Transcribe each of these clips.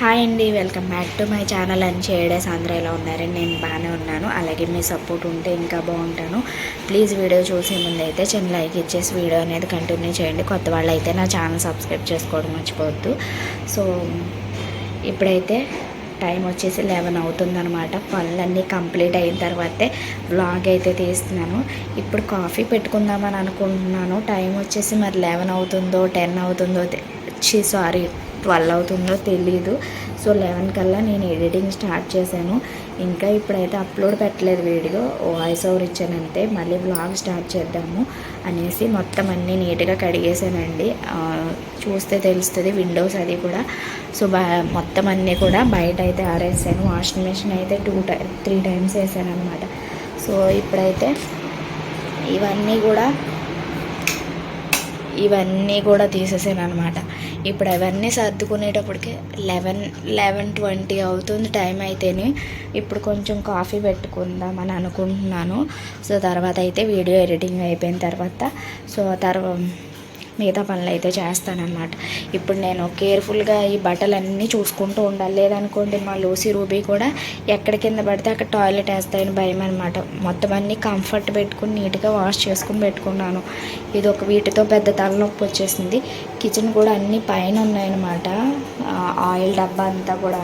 Hi అండి welcome back to my channel. అని చేయడేస్ అందరూ ఎలా ఉన్నారని నేను బాగానే ఉన్నాను. అలాగే మీ సపోర్ట్ ఉంటే ఇంకా బాగుంటాను. ప్లీజ్ వీడియో చూసే ముందు అయితే చిన్న లైక్ ఇచ్చేసి వీడియో అనేది కంటిన్యూ చేయండి. కొత్త వాళ్ళు అయితే నా ఛానల్ సబ్స్క్రైబ్ చేసుకోవడం మర్చిపోవద్దు. సో ఇప్పుడైతే టైం వచ్చేసి లెవెన్ అవుతుందన్నమాట. పనులన్నీ కంప్లీట్ అయిన తర్వాతే బ్లాగ్ అయితే తీస్తున్నాను. ఇప్పుడు కాఫీ పెట్టుకుందామని అనుకుంటున్నాను. టైం వచ్చేసి మరి లెవెన్ అవుతుందో టెన్ అవుతుందో తెచ్చి సారీ. ట్వెల్వ్ అవుతుందో తెలీదు. సో లెవెన్ కల్లా నేను ఎడిటింగ్ స్టార్ట్ చేశాను. ఇంకా ఇప్పుడైతే అప్లోడ్ పెట్టలేదు వీడియో వాయిస్ ఓవర్ ఇచ్చానంతే. మళ్ళీ బ్లాగ్ స్టార్ట్ చేద్దాము అనేసి మొత్తం అన్నీ నీట్గా కడిగేసానండి చూస్తే తెలుస్తుంది విండోస్ అది కూడా. సో మొత్తం అన్నీ కూడా బయట అయితే ఆరేసాను. వాషింగ్ మిషన్ అయితే టూ టై త్రీ టైమ్స్ వేసాను అనమాట సో ఇప్పుడైతే ఇవన్నీ కూడా ఇవన్నీ కూడా తీసేసాను అనమాట ఇప్పుడు అవన్నీ సర్దుకునేటప్పటికే లెవెన్ లెవెన్ ట్వంటీ అవుతుంది టైం అయితేనే. ఇప్పుడు కొంచెం కాఫీ పెట్టుకుందామని అనుకుంటున్నాను. సో తర్వాత అయితే వీడియో ఎడిటింగ్ అయిపోయిన తర్వాత. సో తర్వాత మిగతా పనులు అయితే చేస్తానన్నమాట. ఇప్పుడు నేను కేర్ఫుల్గా ఈ బట్టలన్నీ చూసుకుంటూ ఉండాలి. లేదనుకోండి మా లూసీ రూబీ కూడా ఎక్కడ కింద పడితే అక్కడ టాయిలెట్ వేస్తాయని భయం అనమాట మొత్తం అన్నీ కంఫర్ట్ పెట్టుకుని నీట్గా వాష్ చేసుకుని పెట్టుకున్నాను. ఇది ఒక వీటితో పెద్ద తలనొప్పి వచ్చేసింది. కిచెన్ కూడా అన్నీ పైన ఉన్నాయన్నమాట. ఆయిల్ డబ్బా అంతా కూడా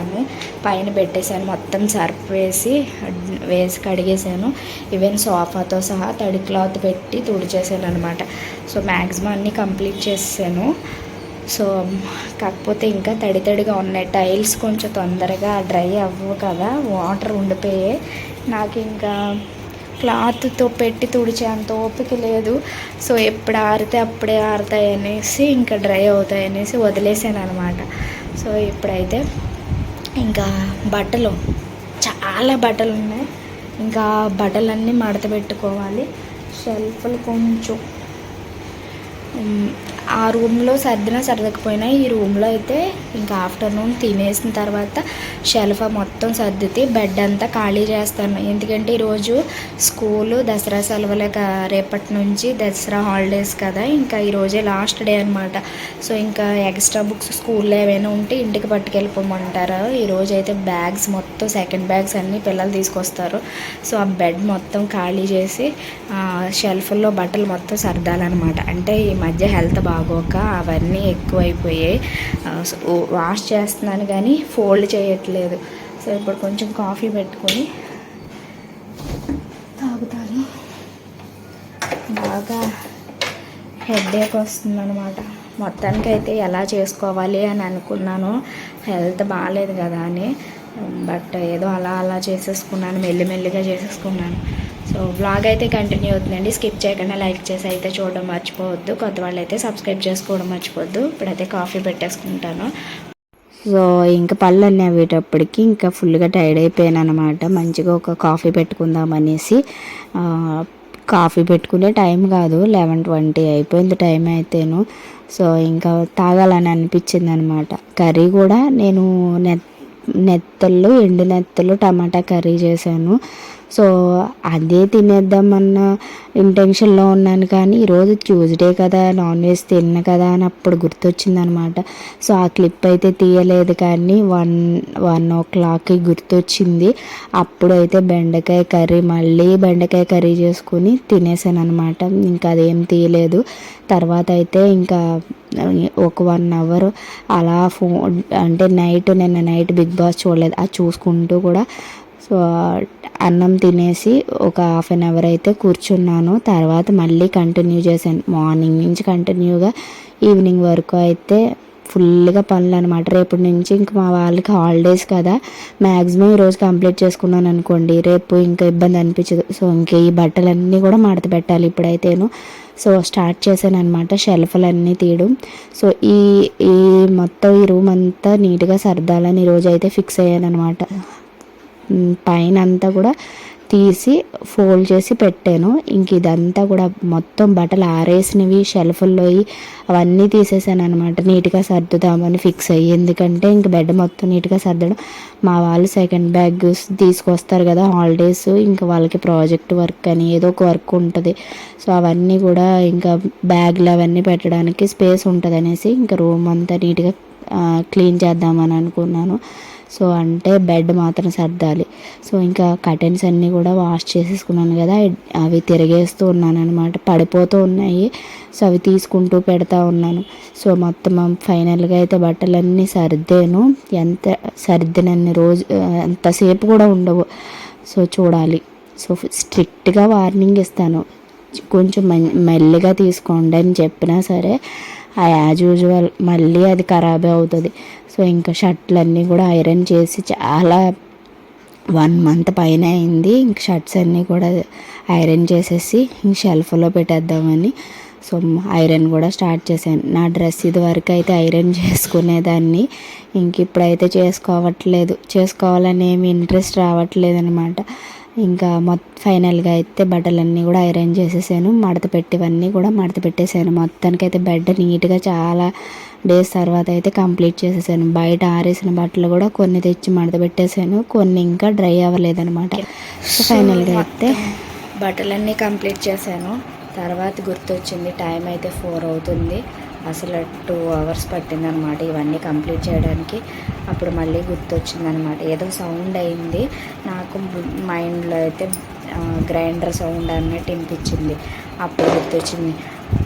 పైన పెట్టేశాను. మొత్తం సర్ఫ్ వేసి వేసి కడిగేసాను ఈవెన్ సోఫాతో సహా తడి క్లాత్ పెట్టి తుడిచేసాను అనమాట సో మ్యాక్సిమం అన్నీ కంప్లీట్ చేసాను సో కాకపోతే ఇంకా తడి తడిగా ఉన్నాయి. టైల్స్ కొంచెం తొందరగా డ్రై అవ్వవు కదా వాటర్ ఉండిపోయాయి నాకు ఇంకా క్లాత్తో పెట్టి తుడిచేంత ఓపిక లేదు. సో ఎప్పుడు ఆరితే అప్పుడే ఆరుతాయి అనేసి ఇంకా డ్రై అవుతాయి అనేసి వదిలేసాను అనమాట సో ఇప్పుడైతే ఇంకా బట్టలు చాలా బట్టలు ఉన్నాయి. ఇంకా బట్టలన్నీ మడత పెట్టుకోవాలి. షెల్ఫ్లు కొంచెం ఆ రూమ్లో సర్దినా సర్దకపోయినా ఈ రూమ్లో అయితే ఇంకా ఆఫ్టర్నూన్ తినేసిన తర్వాత షెల్ఫ్ మొత్తం సర్దితే బెడ్ అంతా ఖాళీ చేస్తాను. ఎందుకంటే ఈరోజు స్కూలు దసరా సెలవులే రేపటి నుంచి దసరా హాలిడేస్ కదా ఇంకా ఈరోజే లాస్ట్ డే అనమాట సో ఇంకా ఎక్స్ట్రా బుక్స్ స్కూల్లో ఏమైనా ఉంటే ఇంటికి పట్టుకెళ్ళిపోమంటారు. ఈరోజు అయితే బ్యాగ్స్ మొత్తం సెకండ్ బ్యాగ్స్ అన్నీ పిల్లలు తీసుకొస్తారు. సో ఆ బెడ్ మొత్తం ఖాళీ చేసి షెల్ఫ్లో బట్టలు మొత్తం సర్దాలన్నమాట. అంటే ఈ మధ్య హెల్త్ బాగోక అవన్నీ ఎక్కువైపోయాయి. వాష్ చేస్తున్నాను కానీ ఫోల్డ్ చేయట్లేదు. సో ఇప్పుడు కొంచెం కాఫీ పెట్టుకొని తాగుతాను. బాగా హెడ్ఏక్ వస్తుంది అనమాట మొత్తానికి అయితే ఎలా చేసుకోవాలి అని అనుకున్నాను. హెల్త్ బాగాలేదు కదా అని. బట్ ఏదో అలా అలా చేసేసుకున్నాను మెల్లిమెల్లిగా చేసేసుకున్నాను. సో బ్లాగ్ అయితే కంటిన్యూ అవుతుందండి. స్కిప్ చేయకుండా లైక్ చేసి అయితే చూడడం మర్చిపోవద్దు. కొత్త వాళ్ళు అయితే సబ్స్క్రైబ్ చేసుకోవడం మర్చిపోవద్దు. ఇప్పుడైతే కాఫీ పెట్టేసుకుంటాను. సో ఇంకా పళ్ళు అన్నీ అవ్వేటప్పటికి ఇంకా ఫుల్గా టైర్డ్ అయిపోయాను అనమాట మంచిగా ఒక కాఫీ పెట్టుకుందాం అనేసి కాఫీ పెట్టుకునే టైం కాదు. లెవెన్ ట్వంటీ అయిపోయింది టైం అయితేను. సో ఇంకా తాగాలని అనిపించింది అనమాట కర్రీ కూడా నేను నెత్ నెత్తళ్ళు ఎండు నెత్తళ్ళు టమాటా కర్రీ చేశాను. సో అదే తినేద్దామన్న ఇంటెన్షన్లో ఉన్నాను కానీ ఈరోజు ట్యూస్డే కదా నాన్ వెజ్ తిన్న కదా అని అప్పుడు గుర్తొచ్చింది అనమాట సో ఆ క్లిప్ అయితే తీయలేదు కానీ వన్ వన్ ఓ క్లాక్కి గుర్తొచ్చింది. అప్పుడైతే బెండకాయ కర్రీ మళ్ళీ బెండకాయ కర్రీ చేసుకుని తినేసాను అనమాట ఇంకా అదేం తీయలేదు. తర్వాత అయితే ఇంకా ఒక వన్ అవర్ అలా ఫోన్ అంటే నైట్ నిన్న నైట్ బిగ్ బాస్ చూడలేదు. అది చూసుకుంటూ కూడా సో అన్నం తినేసి ఒక హాఫ్ అన్ అవర్ అయితే కూర్చున్నాను. తర్వాత మళ్ళీ కంటిన్యూ చేశాను. మార్నింగ్ నుంచి కంటిన్యూగా ఈవినింగ్ వరకు అయితే ఫుల్గా పనులు అనమాట రేపటి నుంచి ఇంక మా వాళ్ళకి హాలిడేస్ కదా. మ్యాక్సిమం ఈరోజు కంప్లీట్ చేసుకున్నాను అనుకోండి. రేపు ఇంకా ఇబ్బంది అనిపించదు. సో ఇంక ఈ బట్టలన్నీ కూడా మడత పెట్టాలి ఇప్పుడైతేను. సో స్టార్ట్ చేశాను అనమాట షెల్ఫ్లన్నీ తీయడం. సో ఈ ఈ మొత్తం ఈ రూమ్ అంతా నీట్గా సర్దాలని ఈరోజు అయితే ఫిక్స్ అయ్యాను అనమాట పైన అంతా కూడా తీసి ఫోల్డ్ చేసి పెట్టాను. ఇంక ఇదంతా కూడా మొత్తం బట్టలు ఆరేసినవి షెల్ఫ్ల్లో అవన్నీ తీసేసాను అనమాట నీట్గా సర్దుదామని ఫిక్స్ అయ్యి. ఎందుకంటే ఇంక బెడ్ మొత్తం నీట్గా సర్దడం మా వాళ్ళు సెకండ్ బ్యాగ్ తీసుకొస్తారు కదా హాలిడేస్ ఇంకా వాళ్ళకి ప్రాజెక్ట్ వర్క్ అని ఏదో ఒక వర్క్ ఉంటుంది. సో అవన్నీ కూడా ఇంకా బ్యాగ్లు అవన్నీ పెట్టడానికి స్పేస్ ఉంటుంది అనేసి ఇంకా రూమ్ అంతా నీట్గా క్లీన్ చేద్దామని అనుకున్నాను. సో అంటే బెడ్ మాత్రం సర్దాలి. సో ఇంకా కర్టెన్స్ అన్నీ కూడా వాష్ చేసేసుకున్నాను కదా. అవి తిరిగేస్తూ ఉన్నాను అనమాట పడిపోతూ ఉన్నాయి. సో అవి తీసుకుంటూ పెడతా ఉన్నాను. సో మొత్తం ఫైనల్గా అయితే బట్టలన్నీ సర్దాను. ఎంత సర్దినన్ని రోజు ఎంతసేపు కూడా ఉండవు. సో చూడాలి. సో స్ట్రిక్ట్గా వార్నింగ్ ఇస్తాను. కొంచెం మెల్లిగా తీసుకోండి అని చెప్పినా సరే యాజ్ యూజువల్ మళ్ళీ అది ఖరాబే అవుతుంది. సో ఇంకా షర్ట్లు అన్నీ కూడా ఐరన్ చేసి చాలా వన్ మంత్ పైన అయింది. ఇంక షర్ట్స్ అన్నీ కూడా ఐరన్ చేసేసి ఇంక షెల్ఫ్లో పెట్టేద్దామని. సో ఐరన్ కూడా స్టార్ట్ చేశాను. నా డ్రెస్ ఇది వరకు అయితే ఐరన్ చేసుకునేదాన్ని. ఇంక ఇప్పుడైతే చేసుకోవట్లేదు. చేసుకోవాలని ఏమి ఇంట్రెస్ట్ రావట్లేదు అనమాట ఇంకా మొత్తం ఫైనల్గా అయితే బట్టలన్నీ కూడా ఐరన్ చేసేసాను. మడత పెట్టివన్నీ కూడా మడత పెట్టేశాను మొత్తానికైతే బెడ్ నీట్గా చాలా డేస్ తర్వాత అయితే కంప్లీట్ చేసేసాను. బయట ఆరేసిన బట్టలు కూడా కొన్ని తెచ్చి మడత పెట్టేశాను కొన్ని ఇంకా డ్రై అవ్వలేదనమాట సో ఫైనల్గా అయితే బట్టలన్నీ కంప్లీట్ చేశాను. తర్వాత గుర్తొచ్చింది టైం అయితే ఫోర్ అవుతుంది. అసలు టూ అవర్స్ పట్టిందనమాట ఇవన్నీ కంప్లీట్ చేయడానికి. అప్పుడు మళ్ళీ గుర్తొచ్చింది అనమాట ఏదో సౌండ్ అయింది. నాకు మైండ్లో అయితే గ్రైండర్ సౌండ్ అన్నట్టు వినిపించింది. అప్పుడు గుర్తొచ్చింది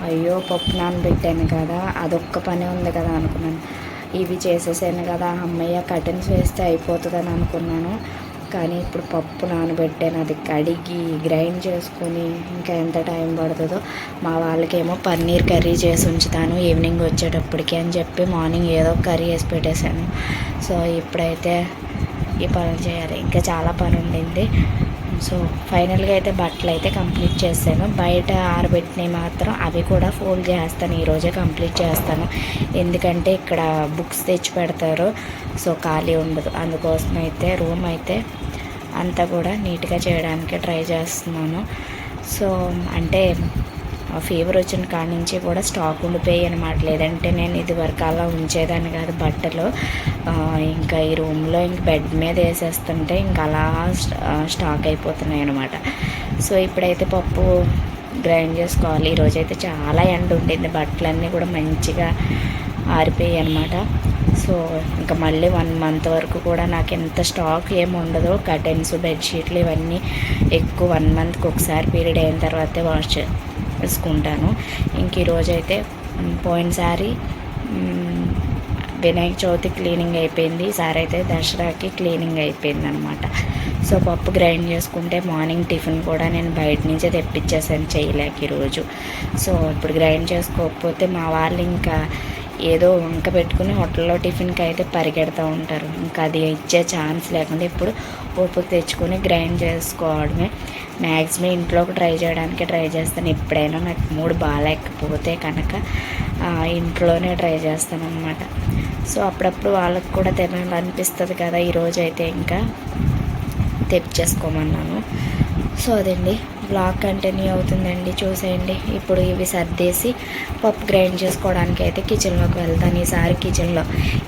అయ్యో పప్పు నానబెట్టాను కదా అదొక్క పని ఉంది కదా అనుకున్నాను. ఇవి చేసేసాను కదా అమ్మయ్య కటన్స్ వేస్తే అయిపోతుందని అనుకున్నాను. కానీ ఇప్పుడు పప్పు నానబెట్టాను అది కడిగి గ్రైండ్ చేసుకొని ఇంకా ఎంత టైం పడుతుందో. మా వాళ్ళకేమో పన్నీర్ కర్రీ చేసి ఉంచుతాను ఈవినింగ్ వచ్చేటప్పటికి అని చెప్పి మార్నింగ్ ఏదో కర్రీ వేసి పెట్టేశాను. సో ఇప్పుడైతే ఈ పనులు చేయాలి. ఇంకా చాలా పని ఉండింది. సో ఫైనల్గా అయితే బట్టలు అయితే కంప్లీట్ చేశాను. బయట ఆరబెట్టినవి మాత్రం అవి కూడా ఫోల్డ్ చేస్తాను. ఈరోజే కంప్లీట్ చేస్తాను. ఎందుకంటే ఇక్కడ బుక్స్ తెచ్చి పెడతారు. సో ఖాళీ ఉండదు. అందుకోసం అయితే రూమ్ అయితే అంతా కూడా నీట్గా చేయడానికి ట్రై చేస్తున్నాను. సో అంటే ఫీవర్ వచ్చిన కాడి నుంచి కూడా స్టాక్ ఉండిపోయి అనమాట లేదంటే నేను ఇది వరకు అలా ఉంచేదాన్ని కాదు బట్టలు. ఇంకా ఈ రూమ్లో ఇంక బెడ్ మీద వేసేస్తుంటే ఇంకా అలా స్టాక్ అయిపోతున్నాయి అనమాట సో ఇప్పుడైతే పప్పు గ్రైండ్ చేసుకోవాలి. ఈరోజైతే చాలా ఎండ ఉండింది. బట్టలన్నీ కూడా మంచిగా ఆరిపోయాయి అనమాట సో ఇంకా మళ్ళీ వన్ మంత్ వరకు కూడా నాకు ఎంత స్టాక్ ఏమి ఉండదు కర్టెన్స్ బెడ్షీట్లు ఇవన్నీ ఎక్కువ వన్ మంత్కి ఒకసారి పీరియడ్ అయిన తర్వాతే వాష్ వేసుకుంటాను. ఇంక ఈరోజు అయితే పోయినసారి వినాయక చవితి క్లీనింగ్ అయిపోయింది. ఈసారి అయితే దసరాకి క్లీనింగ్ అయిపోయింది అనమాట సో పప్పు గ్రైండ్ చేసుకుంటే మార్నింగ్ టిఫిన్ కూడా నేను బయట నుంచే తెప్పించేసాను చేయలేక ఈరోజు సో ఇప్పుడు గ్రైండ్ చేసుకోకపోతే మా వాళ్ళు ఇంకా ఏదో వంక పెట్టుకుని హోటల్లో టిఫిన్కి అయితే పరిగెడుతూ ఉంటారు. ఇంకా అది ఇచ్చే ఛాన్స్ లేకుండా ఇప్పుడు ఓపిక తెచ్చుకొని గ్రైండ్ చేసుకోవడమే. మ్యాక్సిమం ఇంట్లోకి ట్రై చేయడానికి ట్రై చేస్తాను. ఎప్పుడైనా నాకు మూడు బాగాలేకపోతే కనుక ఇంట్లోనే ట్రై చేస్తాను అనమాట సో అప్పుడప్పుడు వాళ్ళకి కూడా తినాలనిపిస్తుంది కదా ఈరోజు అయితే ఇంకా. తెప్పించేసుకోమన్నాను. సో అదండి. బ్లాగ్ కంటిన్యూ అవుతుందండి. చూసేయండి. ఇప్పుడు ఇవి సర్దేసి పప్పు గ్రైండ్ చేసుకోవడానికి అయితే కిచెన్లోకి వెళ్తాను. ఈసారి కిచెన్లో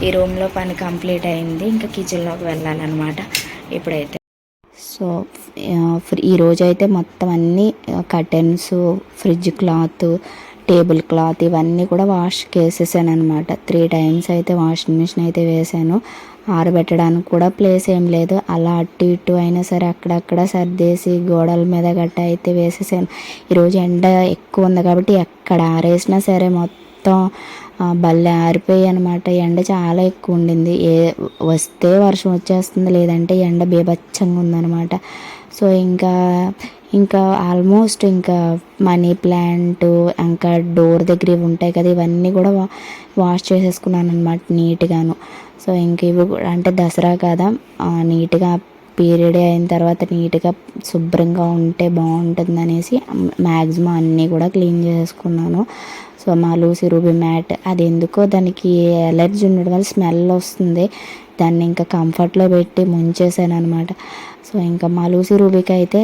ఈ రూమ్లో పని కంప్లీట్ అయింది. ఇంకా కిచెన్లోకి వెళ్ళాలన్నమాట. ఇప్పుడైతే. సో ఈరోజు అయితే మొత్తం అన్నీ curtains fridge cloth table cloth ఇవన్నీ కూడా వాష్కి వేసేసాను అనమాట త్రీ టైమ్స్ అయితే వాషింగ్ మిషన్ అయితే వేసాను. ఆరబెట్టడానికి కూడా ప్లేస్ ఏం లేదు. అలా అటు ఇటు అయినా సరే అక్కడక్కడ సర్దేసి గోడల మీద గట్ట అయితే వేసేసాను. ఈరోజు ఎండ ఎక్కువ ఉంది కాబట్టి ఎక్కడ ఆరేసినా సరే మొత్తం బల్లె ఆరిపోయి అనమాట ఎండ చాలా ఎక్కువ ఉండింది. ఏ వస్తే వర్షం వచ్చేస్తుంది లేదంటే ఎండ బీభత్సంగా ఉందనమాట సో ఇంకా ఇంకా ఆల్మోస్ట్ ఇంకా మనీ ప్లాంట్ ఇంకా డోర్ దగ్గర ఇవి ఉంటాయి కదా ఇవన్నీ కూడా వాష్ చేసేసుకున్నాను అనమాట నీట్గాను. సో ఇంక ఇవి కూడా అంటే దసరా కదా నీట్గా పీరియడ్ అయిన తర్వాత నీట్గా శుభ్రంగా ఉంటే బాగుంటుంది అనేసి మ్యాక్సిమం అన్నీ కూడా క్లీన్ చేసుకున్నాను. సో మా లూసి రూబీ మ్యాట్ అది ఎందుకో దానికి ఎలర్జీ ఉండడం వల్ల స్మెల్ వస్తుంది. దాన్ని ఇంకా కంఫర్ట్లో పెట్టి ముంచేసాను అనమాట సో ఇంకా మా లూసి రూబీకి అయితే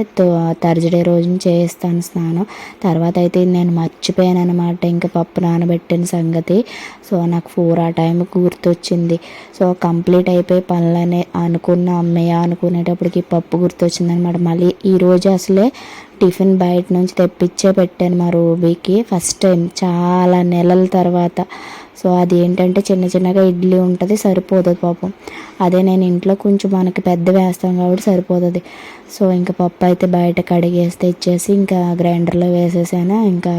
థర్స్డే రోజున చేస్తాను స్నానం. తర్వాత అయితే నేను మర్చిపోయాను అనమాట ఇంకా పప్పు నానబెట్టిన సంగతి. సో నాకు ఫోర్ ఆ టైంకి గుర్తొచ్చింది. సో కంప్లీట్ అయిపోయి పనులనే అనుకున్న అమ్మయ్య అనుకునేటప్పటికి పప్పు గుర్తొచ్చింది అనమాట మళ్ళీ ఈరోజు అసలే టిఫిన్ బయట నుంచి తెప్పించే పెట్టాను మా రూబీకి. ఫస్ట్ టైం చాలా నెలల తర్వాత. సో అది ఏంటంటే చిన్న చిన్నగా ఇడ్లీ ఉంటుంది సరిపోదు పాపం. అదే నేను ఇంట్లో కొంచెం మనకి పెద్ద వేస్తాం కాబట్టి సరిపోతుంది. సో ఇంకా పప్పు అయితే బయట కడిగేస్తే ఇచ్చేసి ఇంకా గ్రైండర్లో వేసేసాను. ఇంకా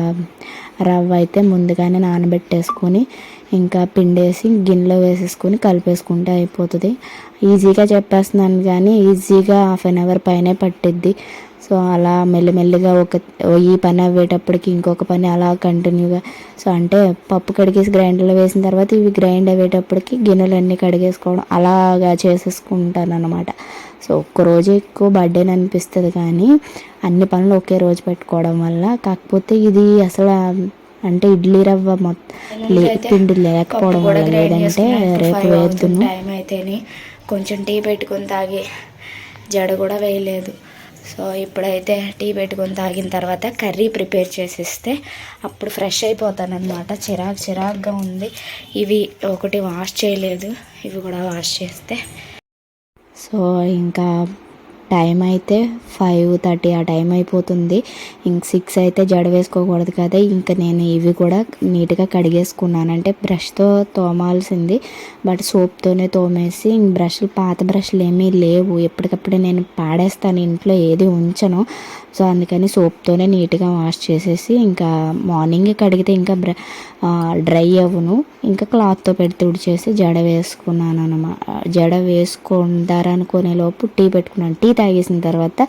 రవ్వ అయితే ముందుగానే నానబెట్టేసుకొని ఇంకా పిండేసి గిన్నెలో వేసేసుకొని కలిపేసుకుంటే అయిపోతుంది. ఈజీగా చెప్పేస్తున్నాను కానీ ఈజీగా హాఫ్ అన్ అవర్ పైనే పట్టిద్ది. సో అలా మెల్లిమెల్లిగా ఒక ఈ పని అవ్వేటప్పటికి ఇంకొక పని అలా కంటిన్యూగా. సో అంటే పప్పు కడిగేసి గ్రైండర్లో వేసిన తర్వాత ఇవి గ్రైండ్ అయ్యేటప్పటికి గిన్నెలన్నీ కడిగేసుకోవడం అలాగా చేసేసుకుంటాను అనమాట సో ఒక్కరోజు ఎక్కువ బర్త్డేని అనిపిస్తుంది కానీ అన్ని పనులు ఒకే రోజు పెట్టుకోవడం వల్ల కాకపోతే ఇది అసలు అంటే ఇడ్లీ రవ్వ మొత్తం పిండి లేకపోవడం వల్ల లేదంటే రేపు వేద్దును. టైం అయితేని. కొంచెం టీ పెట్టుకొని తాగి జడ కూడా వేయలేదు. సో ఇప్పుడైతే టీ పెట్టుకొని తాగిన తర్వాత కర్రీ ప్రిపేర్ చేసిస్తే అప్పుడు ఫ్రెష్ అయిపోతానమాట చిరాకు చిరాకుగా ఉంది. ఇవి ఒకటి వాష్ చేయలేదు. ఇవి కూడా వాష్ చేస్తే. సో ఇంకా టైం అయితే ఫైవ్ థర్టీ ఆ టైం అయిపోతుంది. ఇంక సిక్స్ అయితే జడ వేసుకోకూడదు కదా. ఇంకా నేను ఇవి కూడా నీట్గా కడిగేసుకున్నాను అంటే బ్రష్తో తోమాల్సింది. బట్ సోప్తోనే తోమేసి ఇంక బ్రష్లు పాత బ్రష్లు ఏమీ లేవు. ఎప్పటికప్పుడు నేను పాడేస్తాను ఇంట్లో ఏది ఉంచను. సో అందుకని సోప్తోనే నీట్గా వాష్ చేసేసి ఇంకా మార్నింగ్ కడిగితే ఇంకా బ్ర డ్రై అవ్వను. ఇంకా క్లాత్తో పెట్టి తుడిచేసి జడ వేసుకున్నాను అనమాట జడ వేసుకుంటారనుకునే లోపు టీ పెట్టుకున్నాను. టీ తాగేసిన తర్వాత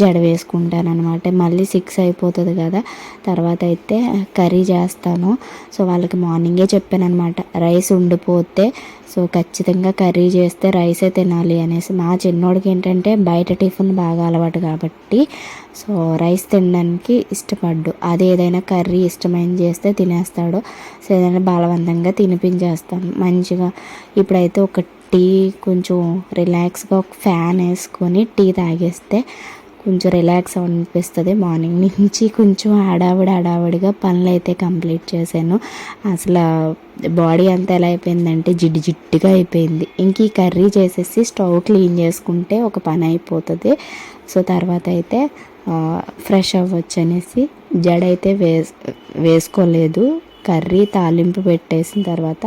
జడ వేసుకుంటాను అనమాట మళ్ళీ సిక్స్ అయిపోతుంది కదా. తర్వాత అయితే కర్రీ చేస్తాను. సో వాళ్ళకి మార్నింగే చెప్పాను అనమాట రైస్ ఉండిపోతే సో ఖచ్చితంగా కర్రీ చేస్తే రైసే తినాలి అనేసి. మా చిన్నోడికి ఏంటంటే బయట టిఫిన్ బాగా అలవాటు కాబట్టి సో రైస్ తినడానికి ఇష్టపడ్డు. అది ఏదైనా కర్రీ ఇష్టమైంది చేస్తే తినేస్తాడు. సో ఏదైనా బలవంతంగా తినిపించేస్తాను. మంచిగా ఇప్పుడైతే ఒక టీ కొంచెం రిలాక్స్గా ఒక ఫ్యాన్ వేసుకొని టీ తాగేస్తే కొంచెం రిలాక్స్ అనిపిస్తుంది. మార్నింగ్ నుంచి కొంచెం హడావిడి హడావిడిగా పనులు అయితే కంప్లీట్ చేశాను. అసలు బాడీ అంతా ఎలా అయిపోయిందంటే జిడ్డు జిడ్డుగా అయిపోయింది. ఇంక ఈ కర్రీ చేసేసి స్టవ్ క్లీన్ చేసుకుంటే ఒక పని అయిపోతుంది. సో తర్వాత అయితే ఫ్రెష్ అవ్వచ్చు అనేసి జడ అయితే వేస్ వేసుకోలేదు. కర్రీ తాలింపు పెట్టేసిన తర్వాత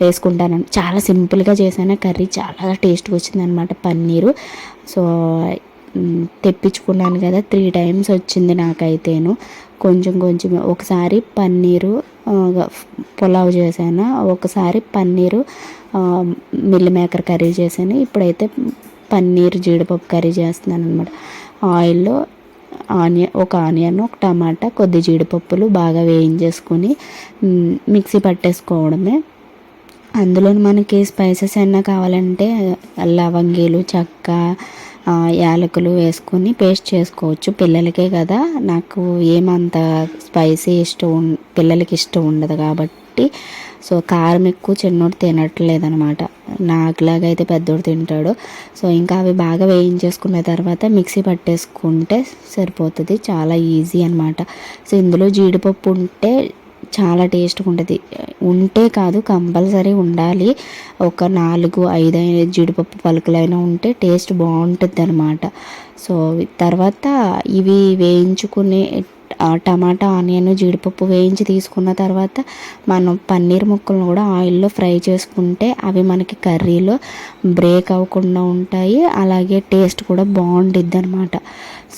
వేసుకుంటాను. చాలా సింపుల్గా చేశాను. కర్రీ చాలా టేస్ట్గా వచ్చిందనమాట పన్నీరు. సో తెప్పించుకున్నాను కదా త్రీ టైమ్స్ వచ్చింది నాకైతేను. కొంచెం కొంచెం ఒకసారి పన్నీరు పులావ్ చేశాను. ఒకసారి పన్నీరు మిల్ మేకర్ కర్రీ చేశాను. ఇప్పుడైతే పన్నీర్ జీడిపప్పు కర్రీ చేస్తున్నాను అనమాట ఆయిల్లో ఆనియన్ ఒక ఆనియన్ ఒక టమాటా కొద్ది జీడిపప్పులు బాగా వేయించేసుకొని మిక్సీ పట్టేసుకోవడమే. అందులో మనకి స్పైసెస్ ఏమైనా కావాలంటే లవంగీలు చెక్క యాలకులు వేసుకొని పేస్ట్ చేసుకోవచ్చు. పిల్లలకే కదా నాకు ఏమంత స్పైసీ ఇష్టం పిల్లలకి ఇష్టం ఉండదు కాబట్టి. సో కారం ఎక్కువ చిన్నోడు తినట్లేదు అనమాట నాకులాగా అయితే పెద్దోడు తింటాడు. సో ఇంకా అవి బాగా వేయించేసుకున్న తర్వాత మిక్సీ పట్టేసుకుంటే సరిపోతుంది. చాలా ఈజీ అనమాట. సో ఇందులో జీడిపప్పు ఉంటే చాలా టేస్ట్గా ఉంటుంది ఉంటే కాదు కంపల్సరీ ఉండాలి. ఒక నాలుగు ఐదు జీడిపప్పు పలుకులైనా ఉంటే టేస్ట్ బాగుంటుంది అనమాట సో తర్వాత ఇవి వేయించుకునే టమాటా ఆనియన్ జీడిపప్పు వేయించి తీసుకున్న తర్వాత మనం పన్నీర్ ముక్కలను కూడా ఆయిల్లో ఫ్రై చేసుకుంటే అవి మనకి కర్రీలో బ్రేక్ అవ్వకుండా ఉంటాయి. అలాగే టేస్ట్ కూడా బాగుండిద్ది అనమాట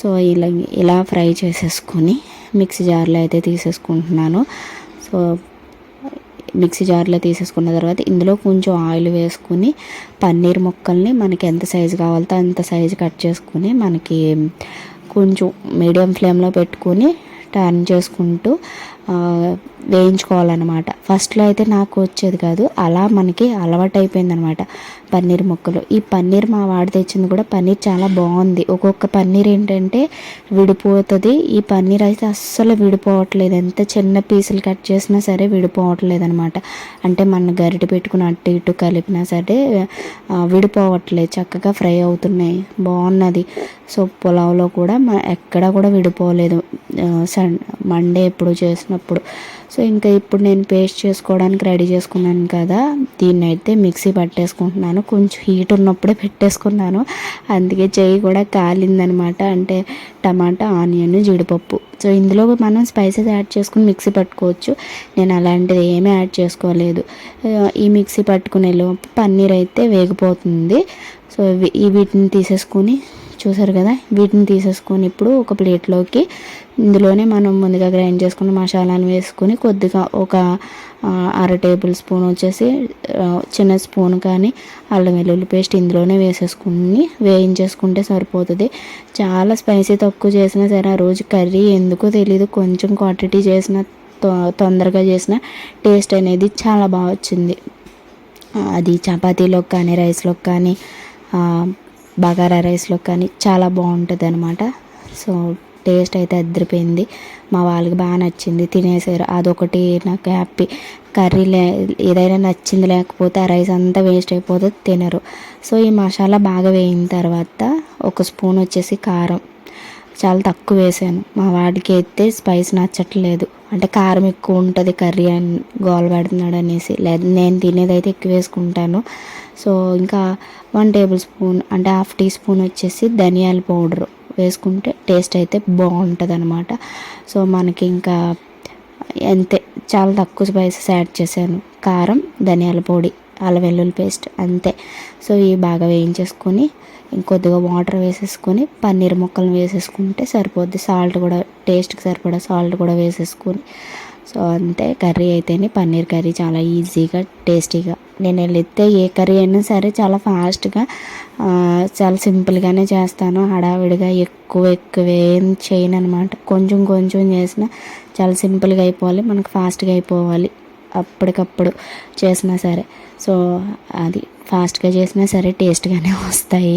సో ఇలా ఇలా ఫ్రై చేసేసుకొని మిక్సీ జార్లో అయితే తీసేసుకుంటున్నాను. సో మిక్సీ జార్లో తీసేసుకున్న తర్వాత ఇందులో కొంచెం ఆయిల్ వేసుకుని పన్నీర్ ముక్కల్ని మనకి ఎంత సైజు కావాలో అంత సైజు కట్ చేసుకుని మనకి కొంచెం మీడియం ఫ్లేమ్లో పెట్టుకొని టర్న్ చేసుకుంటూ వేయించుకోవాలన్నమాట. ఫస్ట్లో అయితే నాకు వచ్చేది కాదు అలా మనకి అలవాటు అయిపోయిందనమాట పన్నీర్ ముక్కలు. ఈ పన్నీర్ మా వాడి తెచ్చింది కూడా పన్నీర్ చాలా బాగుంది. ఒక్కొక్క పన్నీర్ ఏంటంటే విడిపోతుంది. ఈ పన్నీర్ అయితే అస్సలు విడిపోవట్లేదు. ఎంత చిన్న పీసులు కట్ చేసినా సరే విడిపోవట్లేదు అనమాట అంటే మన గరిటె పెట్టుకుని అటు ఇటు కలిపినా సరే విడిపోవట్లేదు. చక్కగా ఫ్రై అవుతున్నాయి. బాగున్నది. సో పులావ్లో కూడా ఎక్కడా కూడా విడిపోలేదు. సన్ మండే ఎప్పుడు చేసినా చేసినప్పుడు. సో ఇంకా ఇప్పుడు నేను పేస్ట్ చేసుకోవడానికి రెడీ చేసుకున్నాను కదా దీన్ని అయితే మిక్సీ పట్టేసుకుంటున్నాను. కొంచెం హీట్ ఉన్నప్పుడే పెట్టేసుకున్నాను. అందుకే చెయ్యి కూడా కాలిందనమాట. అంటే టమాటా ఆనియన్ జీడిపప్పు. సో ఇందులో మనం స్పైసెస్ యాడ్ చేసుకుని మిక్సీ పట్టుకోవచ్చు. నేను అలాంటిది ఏమీ యాడ్ చేసుకోలేదు. ఈ మిక్సీ పట్టుకునే లోపు పన్నీర్ అయితే వేగిపోతుంది. సో ఈ వీటిని తీసేసుకొని చూసారు కదా? వీటిని తీసేసుకొని ఇప్పుడు ఒక ప్లేట్లోకి ఇందులోనే మనం ముందుగా గ్రైండ్ చేసుకున్న మసాలాను వేసుకొని కొద్దిగా ఒక అర టేబుల్ స్పూన్ వచ్చేసి చిన్న స్పూన్ కానీ అల్లం వెల్లుల్లి పేస్ట్ ఇందులోనే వేసేసుకుని వేయించేసుకుంటే సరిపోతుంది. చాలా స్పైసీ తక్కువ చేసినా సరే ఆ రోజు కర్రీ ఎందుకో తెలీదు. కొంచెం క్వాంటిటీ చేసిన తొ- తొందరగా చేసిన టేస్ట్ అనేది చాలా బాగా వచ్చింది. అది చపాతీలోకి కానీ రైస్లోకి కానీ బగారా రైస్లో కానీ చాలా బాగుంటుంది అనమాట సో టేస్ట్ అయితే అద్దరిపోయింది మా వాళ్ళకి బాగా నచ్చింది. తినేసారు. అదొకటి నాకు హ్యాపీ. కర్రీ లే ఏదైనా నచ్చింది లేకపోతే ఆ రైస్ అంతా వేస్ట్ అయిపోతుంది తినరు. సో ఈ మసాలా బాగా వేయిన తర్వాత ఒక స్పూన్ వచ్చేసి కారం. చాలా తక్కువ వేసాను. మా వాడికి అయితే స్పైస్ నచ్చట్లేదు. అంటే కారం ఎక్కువ ఉంటుంది కర్రీ అని గోల పెడుతున్నాడు అనేసి. లేదు నేను తినేది అయితే ఎక్కువ వేసుకుంటాను. సో ఇంకా వన్ టేబుల్ స్పూన్ అంటే హాఫ్ టీ స్పూన్ వచ్చేసి ధనియాల పౌడర్ వేసుకుంటే టేస్ట్ అయితే బాగుంటుంది అనమాట సో మనకి ఇంకా అంతే చాలా తక్కువ స్పైసెస్ యాడ్ చేశాను. కారం ధనియాల పొడి అలా వెల్లుల్లి పేస్ట్ అంతే. సో ఇవి బాగా వేయించేసుకొని ఇంకొద్దిగా వాటర్ వేసేసుకొని పన్నీర్ ముక్కలు వేసేసుకుంటే సరిపోద్ది. సాల్ట్ కూడా టేస్ట్కి సరిపడా సాల్ట్ కూడా వేసేసుకొని సో అంతే కర్రీ అయితేనే పన్నీర్ కర్రీ చాలా ఈజీగా టేస్టీగా. నేను వెళ్ళితే ఏ కర్రీ అయినా సరే చాలా ఫాస్ట్గా చాలా సింపుల్గానే చేస్తాను. హడావిడిగా ఎక్కువ ఎక్కువ ఏం చేయను అనమాట కొంచెం కొంచెం చేసినా చాలా సింపుల్గా అయిపోవాలి మనకు ఫాస్ట్గా అయిపోవాలి. అప్పటికప్పుడు చేసినా సరే. సో అది ఫాస్ట్గా చేసినా సరే టేస్ట్గానే వస్తాయి.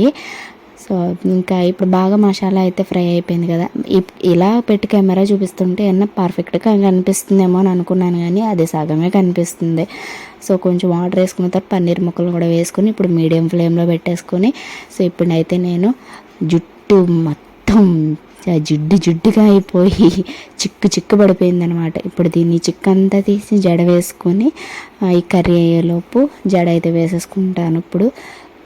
సో ఇంకా ఇప్పుడు బాగా మసాలా అయితే ఫ్రై అయిపోయింది కదా. ఇలా పెట్టి కెమెరా చూపిస్తుంటే ఏమన్నా పర్ఫెక్ట్గా కనిపిస్తుందేమో అని అనుకున్నాను కానీ అది సగమే కనిపిస్తుంది. సో కొంచెం వాటర్ వేసుకున్న తర్వాత పన్నీర్ ముక్కలు కూడా వేసుకుని ఇప్పుడు మీడియం ఫ్లేమ్లో పెట్టేసుకొని సో ఇప్పుడైతే నేను జుట్టు మొత్తం జిడ్డు జిడ్డుగా అయిపోయి చిక్కు చిక్కు పడిపోయింది అనమాట ఇప్పుడు దీన్ని చిక్కు అంతా తీసి జడ వేసుకొని ఈ కర్రీ అయ్యేలోపు జడ అయితే వేసేసుకుంటాను. ఇప్పుడు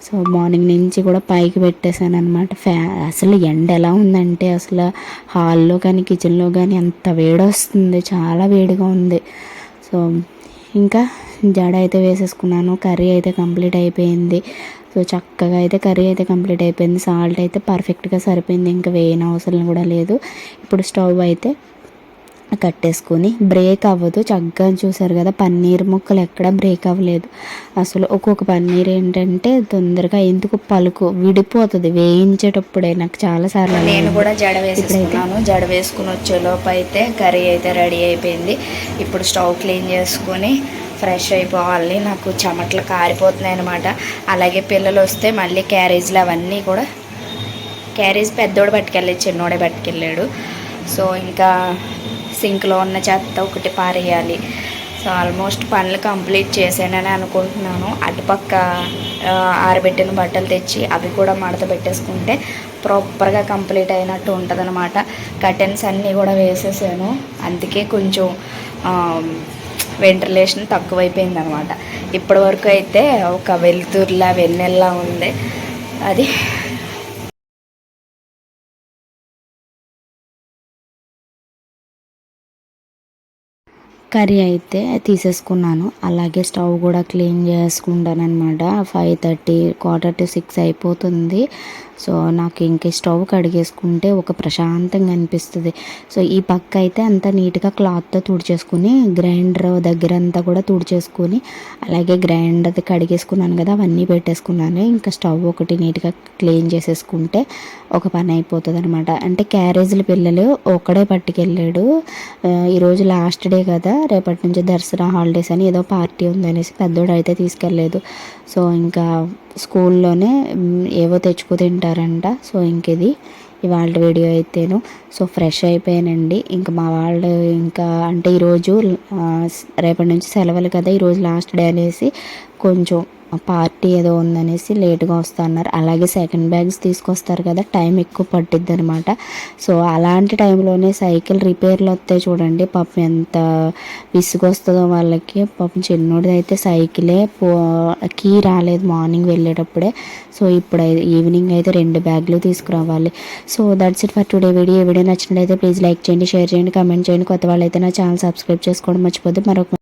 సో మార్నింగ్ నుంచి కూడా పైకి పెట్టేశాను అనమాట ఫ్యా అసలు ఎండ ఎలా ఉందంటే అసలు హాల్లో కానీ కిచెన్లో కానీ అంత వేడి వస్తుంది చాలా వేడిగా ఉంది. సో ఇంకా జడ అయితే వేసేసుకున్నాను. కర్రీ అయితే కంప్లీట్ అయిపోయింది. సో చక్కగా అయితే కర్రీ అయితే కంప్లీట్ అయిపోయింది. సాల్ట్ అయితే పర్ఫెక్ట్గా సరిపోయింది. ఇంకా వేయని అవసరం కూడా లేదు. ఇప్పుడు స్టవ్ అయితే కట్టేసుకొని బ్రేక్ అవ్వదు. చక్కగా చూసారు కదా పన్నీర్ ముక్కలు ఎక్కడ బ్రేక్ అవ్వలేదు. అసలు ఒక్కొక్క పన్నీర్ ఏంటంటే తొందరగా ఎందుకు పలుకు విడిపోతుంది. వేయించేటప్పుడే నాకు చాలా సార్లు నేను. కూడా జడ వేసేసుకున్నాను. జడ వేసుకుని వచ్చేలోపు అయితే కర్రీ అయితే రెడీ అయిపోయింది. ఇప్పుడు స్టవ్ క్లీన్ చేసుకొని ఫ్రెష్ అయిపోవాలి. నాకు చెమటలు కారిపోతున్నాయి అనమాట అలాగే పిల్లలు వస్తే మళ్ళీ క్యారేజ్లు అవన్నీ కూడా క్యారేజ్ పెద్దోడు పట్టుకెళ్ళి చిన్నోడే పట్టుకెళ్ళాడు. సో ఇంకా సింక్లో ఉన్న చెత్త ఒకటి పారేయాలి. సో ఆల్మోస్ట్ పనులు కంప్లీట్ చేశానని అనుకుంటున్నాను. అటుపక్క ఆరబెట్టిన బట్టలు తెచ్చి అవి కూడా మడత పెట్టేసుకుంటే ప్రాపర్గా కంప్లీట్ అయినట్టు ఉంటుంది అనమాట కర్టెన్స్ అన్నీ కూడా వేసేసాను. అందుకే కొంచెం వెంటిలేషన్ తక్కువైపోయింది అనమాట ఇప్పటి వరకు అయితే ఒక వెలుతురులా వెన్నెల్లా ఉంది. అది కర్రీ అయితే తీసేసుకున్నాను. అలాగే స్టవ్ కూడా క్లీన్ చేసుకుంటాను అనమాట five thirty quarter to six అయిపోతుంది. సో నాకు ఇంక స్టవ్ కడిగేసుకుంటే ఒక ప్రశాంతంగా అనిపిస్తుంది. సో ఈ పక్క అయితే అంతా నీట్గా క్లాత్తో తుడిచేసుకుని గ్రైండర్ దగ్గర అంతా కూడా తుడిచేసుకొని అలాగే గ్రైండర్ కడిగేసుకున్నాను కదా అవన్నీ పెట్టేసుకున్నాను. ఇంకా స్టవ్ ఒకటి నీట్గా క్లీన్ చేసేసుకుంటే ఒక పని అయిపోతుంది అనమాట అంటే క్యారేజీల పిల్లలు ఒక్కడే పట్టుకెళ్ళాడు. ఈరోజు లాస్ట్ డే కదా రేపటి నుంచి దసరా హాలిడేస్ అని ఏదో పార్టీ ఉందనేసి పెద్దోడు అయితే తీసుకెళ్ళలేదు. సో ఇంకా స్కూల్లోనే ఏవో తెచ్చుకు తింటారంట సో ఇంక ఇది ఇవాళ వీడియో అయితేను. సో ఫ్రెష్ అయిపోయానండి. ఇంకా మా వాళ్ళు ఇంకా అంటే ఈరోజు రేపటి నుంచి సెలవులు కదా ఈరోజు లాస్ట్ డే అనేసి కొంచెం పార్టీ ఏదో ఉందనేసి లేట్గా వస్తా అన్నారు అలాగే సెకండ్ బ్యాగ్స్ తీసుకొస్తారు కదా టైం ఎక్కువ పట్టిద్ది అనమాట సో అలాంటి టైంలోనే సైకిల్ రిపేర్లు వస్తాయి చూడండి. పాపం ఎంత విసుగొస్తుందో వాళ్ళకి. పాపం చిన్నోడిది అయితే సైకిలే పో కీ రాలేదు మార్నింగ్ వెళ్ళేటప్పుడే. సో ఇప్పుడు ఈవినింగ్ అయితే రెండు బ్యాగులు తీసుకురావాలి. So that's it for today video ఈ వీడియో నచ్చినట్లయితే ప్లీజ్ లైక్ చేయండి షేర్ చేయండి కమెంట్ చేయండి. కొత్త వాళ్ళైతే నా ఛానల్ సబ్స్క్రైబ్ చేసుకోవడం మర్చిపోద్దు. మరొక